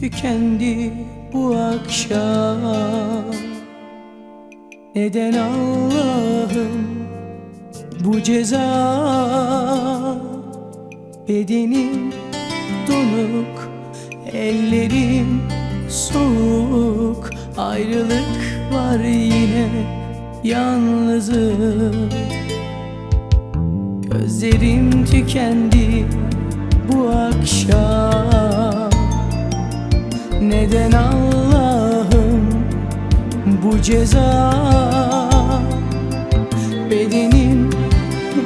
tükendi bu akşam. Neden Allah'ım bu ceza? Bedenim donuk, ellerim soğuk. Ayrılık var yine yalnızım. Gözlerim tükendi bu akşam ceza. Bedenim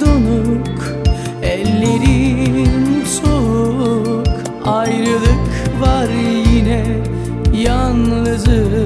donuk, ellerim soğuk. Ayrılık var yine yalnızım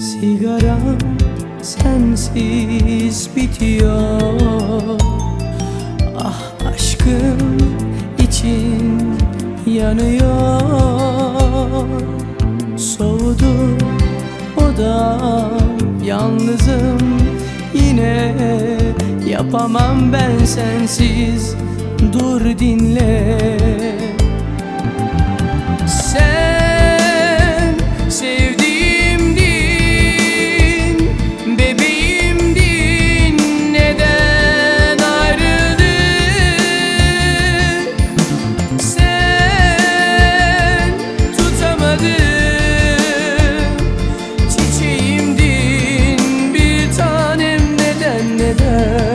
Sigaram sensiz bitiyor. Ah aşkım için yanıyor. Soğudu odam yalnızım. Yine Yapamam ben sensiz. Dur dinle eder